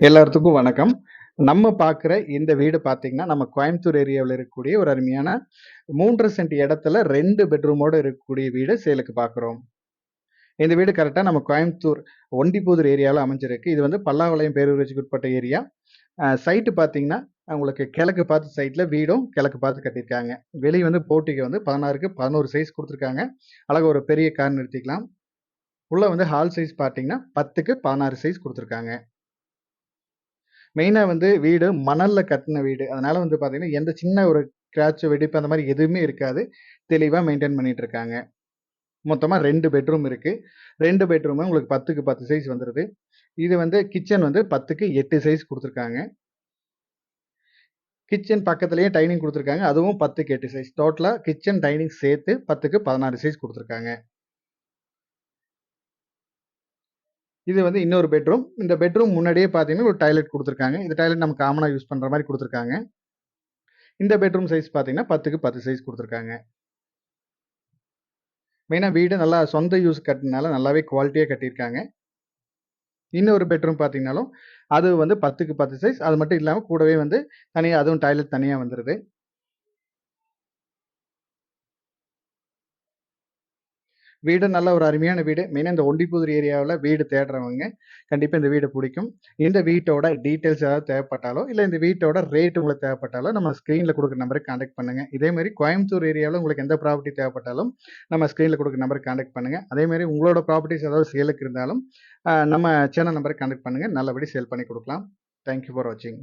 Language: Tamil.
எல்லாத்துக்கும் வணக்கம். நம்ம பார்க்குற இந்த வீடு பார்த்தீங்கன்னா, நம்ம கோயம்புத்தூர் ஏரியாவில் இருக்கக்கூடிய ஒரு அருமையான 3 1/2 சென்ட் இடத்துல ரெண்டு பெட்ரூமோடு இருக்கக்கூடிய வீடு சேலுக்கு பார்க்குறோம். இந்த வீடு கரெக்டாக நம்ம கோயம்புத்தூர் ஒண்டிபுதூர் ஏரியாவில் அமைஞ்சிருக்கு. இது வந்து பல்லாவளையம் பேரூராட்சிக்கு உட்பட்ட ஏரியா. சைட்டு பார்த்தீங்கன்னா, உங்களுக்கு கிழக்கு பார்த்து சைட்டில் வீடும் கிழக்கு பார்த்து கட்டியிருக்காங்க. வெளியே வந்து போட்டிக்கு வந்து 16க்கு 11 சைஸ் கொடுத்துருக்காங்க அழகாக ஒரு பெரிய கார் நிறுத்திக்கலாம். உள்ளே வந்து ஹால் சைஸ் பார்த்தீங்கன்னா, 10க்கு 16 சைஸ் கொடுத்துருக்காங்க மெயினாக வந்து வீடு மணலில் கட்டின வீடு. அதனால வந்து பார்த்தீங்கன்னா, எந்த சின்ன ஒரு கிராச்சு வெடிப்பு அந்த மாதிரி எதுவுமே இருக்காது. தெளிவாக மெயின்டைன் பண்ணிட்டு இருக்காங்க. மொத்தமாக ரெண்டு பெட்ரூம் இருக்குது ரெண்டு பெட்ரூமும் உங்களுக்கு 10க்கு 10 சைஸ் வந்துடுது இது வந்து கிச்சன் வந்து 10க்கு 8 சைஸ் கொடுத்துருக்காங்க கிச்சன் பக்கத்துலேயே டைனிங் கொடுத்துருக்காங்க அதுவும் 10க்கு 8 சைஸ். டோட்டலாக கிச்சன், டைனிங் சேர்த்து 10க்கு 16 சைஸ் கொடுத்துருக்காங்க இது வந்து இன்னொரு பெட்ரூம். இந்த பெட்ரூம் முன்னாடியே பார்த்தீங்கன்னா, ஒரு டாய்லெட் கொடுத்துருக்காங்க இந்த டாய்லெட் நம்ம காமனாக யூஸ் பண்ணுற மாதிரி கொடுத்துருக்காங்க இந்த பெட்ரூம் சைஸ் பார்த்தீங்கன்னா, 10க்கு 10 சைஸ் கொடுத்துருக்காங்க மெயினாக வீடு நல்லா சொந்த யூஸ் கட்டினால நல்லாவே குவாலிட்டியாக கட்டியிருக்காங்க. இன்னொரு பெட்ரூம் பார்த்தீங்கனாலும், அது வந்து 10க்கு 10 சைஸ். அது மட்டும் இல்லாமல் கூடவே வந்து தனியாக அதுவும் டாய்லெட் தனியாக வந்துடுது வீடு நல்ல ஒரு அருமையான வீடு. மெயினாக இந்த ஒண்டிப்புதூர் ஏரியாவில் வீடு தேடுறவங்க, கண்டிப்பாக இந்த வீடு பிடிக்கும் இந்த வீட்டோட டீட்டெயில்ஸ் ஏதாவது தேவைப்பட்டாலோ, இல்லை இந்த வீட்டோட ரேட் உங்களுக்கு தேவைப்பட்டாலோ, நம்ம ஸ்க்ரீனில் கொடுக்குற நம்பருக்கு காண்டாக்ட் பண்ணுங்க. இதே கோயம்புத்தூர் ஏரியாவில் உங்களுக்கு எந்த ப்ராப்பர்ட்டி தேவைப்பட்டாலும், நம்ம ஸ்க்ரீனில் கொடுக்குற நம்பருக்கு காண்டாக்ட் பண்ணுங்க. அதே உங்களோட ப்ராப்பர்ட்டிஸ் ஏதாவது சேலுக்கு இருந்தாலும், நம்ம சேனல் நம்பருக்கு காண்டாக்ட் பண்ணுங்கள் நல்லபடி சேல் பண்ணி கொடுக்கலாம் தேங்க் யூ ஃபார் வாட்சிங்.